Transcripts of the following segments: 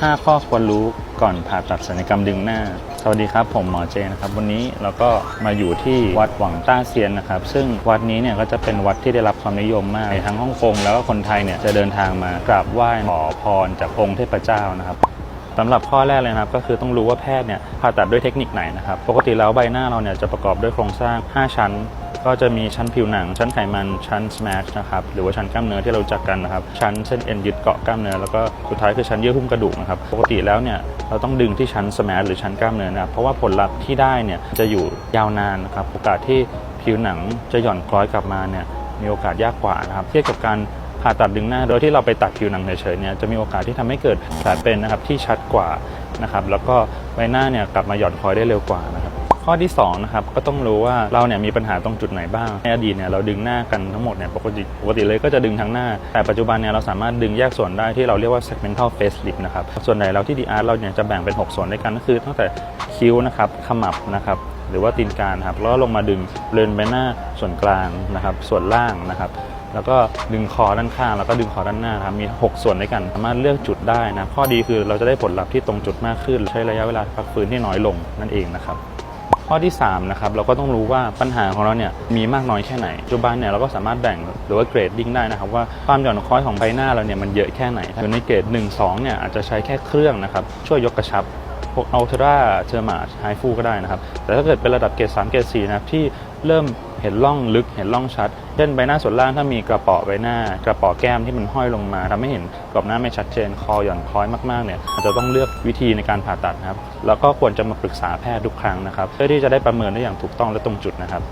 5 ข้อควรรู้ก่อนผ่าตัดศัลยกรรมดึงหน้า สวัสดีครับ ผมหมอเจนะครับ วันนี้เราก็มาอยู่ที่วัดหวังต้าเซียนนะครับ ซึ่งวัดนี้เนี่ยก็จะเป็นวัดที่ได้รับความนิยมมากในทั้งฮ่องกงแล้วก็คนไทยเนี่ยจะเดินทางมากราบไหว้ขอพรจากองค์เทพเจ้านะครับสำหรับข้อแรกเลยนะครับก็คือต้องรู้ว่าแพทย์เนี่ยผ่าตัดด้วยเทคนิคไหนนะครับ ปกติแล้วใบหน้าเราเนี่ยจะประกอบด้วยโครงสร้าง 5 ชั้น ก็จะมีชั้นผิวหนัง ชั้นไขมัน ชั้น smash นะครับ หรือว่าชั้นกล้ามเนื้อที่เราจักกันนะครับ ชั้นเส้นเอ็นยึดเกาะกล้ามเนื้อ แล้วก็สุดท้ายคือชั้นเยื่อหุ้มกระดูกนะครับ ปกติแล้วเนี่ยเราต้องดึงที่ชั้น smash หรือชั้นกล้ามเนื้อนะครับ เพราะว่าผลลัพธ์ที่ได้เนี่ยจะอยู่ยาวนานนะครับ โอกาสที่ผิวหนังจะหย่อนคล้อยกลับมาเนี่ยมีโอกาสยากกว่านะครับ เทียบกับการผ่าตัดดึงหน้า โดยที่เราไปตัดผิวหนังเฉยๆเนี่ยจะมีโอกาสที่ทำให้เกิดแผลเป็นนะครับที่ชัดกว่านะครับ แล้วก็ใบหน้าเนี่ยกลับมาหย่อนคอยได้เร็วกว่านะ ข้อที่2นะครับก็ต้องรู้ว่าเราเนี่ยมีปัญหาตรงจุดไหนบ้าง ในอดีตเนี่ยเราดึงหน้ากันทั้งหมดเนี่ยปกติปกติเลยก็จะดึงทั้งหน้า แต่ปัจจุบันเนี่ยเราสามารถดึงแยกส่วนได้ที่เราเรียกว่า segmental facelift นะครับส่วนใหญ่เราที่ดีอาร์เราเนี่ยจะแบ่งเป็น 6 ส่วนด้วยกันก็คือตั้งแต่คิ้วนะครับขมับนะครับหรือว่าตีนกานะครับแล้วลงมาดึงเรือนใบหน้าส่วนกลางนะครับ ส่วนล่างนะครับแล้วก็ดึงคอด้านข้างแล้วก็ดึงคอด้านหน้าครับมี 6 ส่วนด้วยกันสามารถเลือกจุดได้นะข้อดีคือเราจะได้ผลลัพธ์ที่ตรงจุดมากขึ้น ใช้ระยะเวลาพักฟื้นที่น้อยลงนั่นเองนะครับ ข้อที่3นะครับเราก็ต้องรู้ว่าปัญหาของเราเนี่ยมีมากน้อยแค่ไหนปัจจุบันเนี่ยเราก็สามารถแบ่งหรือว่าเกรดดิ้งได้นะครับว่าความหย่อนคล้อยของใบหน้าเราเนี่ยมันเยอะแค่ไหนอยู่ในเกรด 1 2เนี่ยอาจจะใช้แค่เครื่องนะครับช่วยยกกระชับพวกอัลตร้าเทอร์มาไฮฟูก็ได้นะครับแต่ถ้าเกิดเป็นระดับเกรด3เกรด4นะครับที่เริ่ม เห็นร่องลึกเห็นร่องชัด เช่นใบหน้าส่วนล่างถ้ามีกระเป๋อใบหน้า กระเป๋อแก้มที่มันห้อยลงมาทำให้เห็นกรอบหน้าไม่ชัดเจนคอหย่อนคล้อยมากๆเนี่ยอาจจะต้องเลือกวิธีในการผ่าตัดนะครับแล้วก็ควรจะมาปรึกษาแพทย์ทุกครั้งนะครับเพื่อที่จะได้ประเมินได้อย่างถูกต้องและตรงจุดนะครับ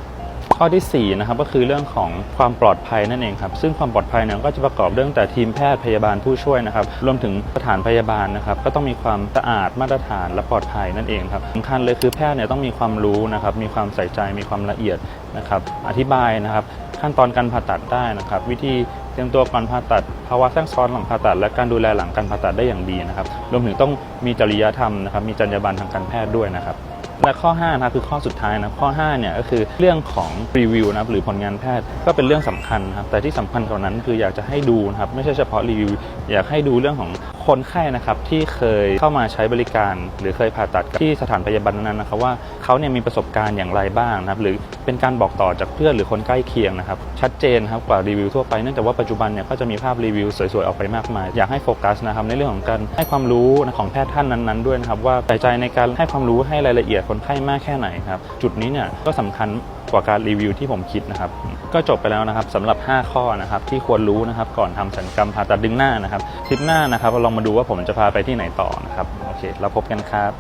ข้อที่ 4 นะครับก็คือเรื่องของความปลอดภัยนั่นเองครับซึ่งความปลอดภัยเนี่ยก็จะประกอบเรื่องแต่ทีมแพทย์พยาบาลผู้ช่วยนะครับรวมถึงสถานพยาบาลนะครับก็ต้องมีความสะอาดมาตรฐานและปลอดภัยนั่นเองครับสำคัญเลยคือแพทย์เนี่ยต้องมีความรู้นะครับมีความใส่ใจมีความละเอียดนะครับอธิบายนะครับขั้นตอนการผ่าตัดได้นะครับ วิธีเตรียมตัวก่อนผ่าตัดภาวะแทรกซ้อนหลังผ่าตัด และการดูแลหลังการผ่าตัดได้อย่างดีนะครับรวมถึงต้องมีจริยธรรมนะครับมีจรรยาบรรณทางการแพทย์ด้วยนะครับ และข้อ5นะครับคือข้อสุดท้ายนะข้อ5เนี่ยก็คือเรื่องของรีวิวนะครับหรือผลงานแพทย์ก็เป็นเรื่องสำคัญครับแต่ที่สำคัญกว่านั้นคืออยากจะให้ดูนะครับไม่ใช่เฉพาะรีวิว อยากให้ดูเรื่องของคนไข้นะครับที่เคยเข้ามาใช้บริการ หรือเคยผ่าตัดที่สถานพยาบาลนั้นๆนะครับว่าเขาเนี่ยมีประสบการณ์อย่างไรบ้างนะครับหรือเป็นการบอกต่อจากเพื่อนหรือคนใกล้เคียงนะครับชัดเจนครับกว่ารีวิวทั่วไปเนื่องจากว่าปัจจุบันเนี่ยก็จะมีภาพรีวิวสวยๆออกไปมากมาย อยากให้โฟกัสนะครับในเรื่องของการให้ความรู้ของแพทย์ท่านนั้นๆด้วยนะครับว่าใส่ใจในการให้ความรู้ให้รายละเอียดคนไข้มากแค่ไหนครับ จุดนี้เนี่ยก็สำคัญกว่าการรีวิวที่ผมคิดนะครับ ก็จบไปแล้วนะครับสำหรับ 5 ข้อนะครับที่ควรรู้นะครับก่อนทำศัลยกรรมผ่าตัดดึงหน้านะครับ คลิปหน้านะครับเราลองมาดูว่าผมจะพาไปที่ไหนต่อนะครับโอเคเราพบกันครับ